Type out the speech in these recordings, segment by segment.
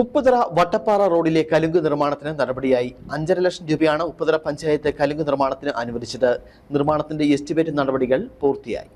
ഉപ്പുതറ വട്ടപ്പാറ റോഡിലെ കലുങ്ക് നിർമ്മാണത്തിന് നടപടിയായി അഞ്ചര ലക്ഷം രൂപയാണ് ഉപ്പുതറ പഞ്ചായത്ത് കലുങ്ക് നിർമ്മാണത്തിന് അനുവദിച്ചത്. നിർമ്മാണത്തിന്റെ എസ്റ്റിമേറ്റ് നടപടികൾ പൂർത്തിയായി.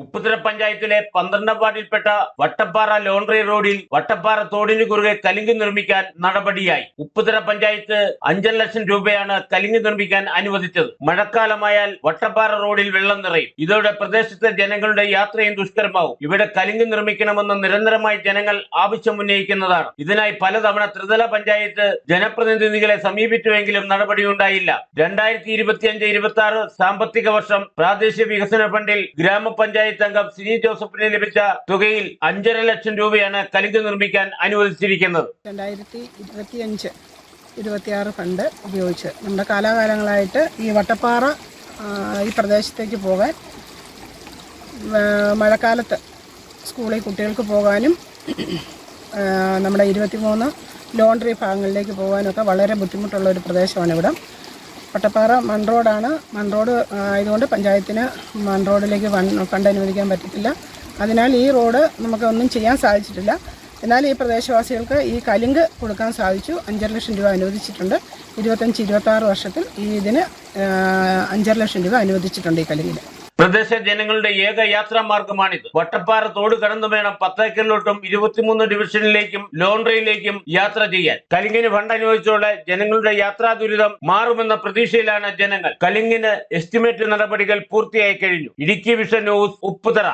ഉപ്പുതര പഞ്ചായത്തിലെ പന്ത്രണ്ടാം വാർഡിൽപ്പെട്ട വട്ടപ്പാറ ലോൺറി റോഡിൽ വട്ടപ്പാറ തോടിന് കുറുകെ കലിങ്ക് നിർമ്മിക്കാൻ നടപടിയായി. ഉപ്പുതിര പഞ്ചായത്ത് അഞ്ചര ലക്ഷം രൂപയാണ് കലിങ്ക് നിർമ്മിക്കാൻ അനുവദിച്ചത്. മഴക്കാലമായാൽ വട്ടപ്പാറ റോഡിൽ വെള്ളം നിറയും. ഇതോടെ പ്രദേശത്തെ ജനങ്ങളുടെ യാത്രയും ദുഷ്കരമാവും. ഇവിടെ കലിങ്ക് നിർമ്മിക്കണമെന്ന് നിരന്തരമായി ജനങ്ങൾ ആവശ്യമുന്നയിക്കുന്നതാണ്. ഇതിനായി പലതവണ ത്രിതല പഞ്ചായത്ത് ജനപ്രതിനിധികളെ സമീപിച്ചുവെങ്കിലും നടപടിയുണ്ടായില്ല. രണ്ടായിരത്തി ഇരുപത്തിയഞ്ച് ഇരുപത്തി ആറ് സാമ്പത്തിക വർഷം പ്രാദേശിക വികസന ഫണ്ടിൽ ഗ്രാമപഞ്ചായത്ത് അംഗം സിനി ജോസഫിന് ലഭിച്ച തുകയിൽ അഞ്ചര ലക്ഷം രൂപയാണ് കലിങ്ക് നിർമ്മിക്കാൻ അനുവദിച്ചിരിക്കുന്നത്. രണ്ടായിരത്തി ഇരുപത്തിയഞ്ച് ഇരുപത്തിയാറ് ഫണ്ട് ഉപയോഗിച്ച് നമ്മുടെ കാലാകാലങ്ങളായിട്ട് ഈ വട്ടപ്പാറ ഈ പ്രദേശത്തേക്ക് പോകാൻ മഴക്കാലത്ത് സ്കൂളിൽ കുട്ടികൾക്ക് പോകാനും നമ്മുടെ നമ്മുടെ ഇരുപത്തിമൂന്ന് ലോണ്ടറി ഭാഗങ്ങളിലേക്ക് പോകാനൊക്കെ വളരെ ബുദ്ധിമുട്ടുള്ള ഒരു പ്രദേശമാണ് ഇവിടം. വട്ടപ്പാറ മൺ റോഡാണ്. മൺ റോഡ് ആയതുകൊണ്ട് പഞ്ചായത്തിന് മൺ റോഡിലേക്ക് ഫണ്ട് അനുവദിക്കാൻ പറ്റത്തില്ല. അതിനാൽ ഈ റോഡ് നമുക്ക് ഒന്നും ചെയ്യാൻ സാധിച്ചിട്ടില്ല. എന്നാൽ ഈ പ്രദേശവാസികൾക്ക് ഈ കലിങ്ക് കൊടുക്കാൻ സാധിച്ചു. അഞ്ചര ലക്ഷം രൂപ അനുവദിച്ചിട്ടുണ്ട്. ഇരുപത്തഞ്ച് ഇരുപത്താറ് വർഷത്തിൽ ഈ ഇതിന് അഞ്ചര ലക്ഷം രൂപ അനുവദിച്ചിട്ടുണ്ട് ഈ കലുങ്കിന്. പ്രദേശ ജനങ്ങളുടെ ഏക യാത്രാ മാർഗമാണിത് വട്ടപ്പാറ തോട് കടന്നു വേണം പത്തേക്കറിലോട്ടും ഇരുപത്തിമൂന്ന് ഡിവിഷനിലേക്കും ലോണ്ടറിയിലേക്കും യാത്ര ചെയ്യാൻ. കലിങ്ങിന് ഫണ്ട് അനുവദിച്ചോടെ ജനങ്ങളുടെ യാത്രാ ദുരിതം മാറുമെന്ന പ്രതീക്ഷയിലാണ് ജനങ്ങൾ. കലിങ്ങിന് എസ്റ്റിമേറ്റ് നടപടികൾ പൂർത്തിയായി കഴിഞ്ഞു. Idukki vision news Upputhara.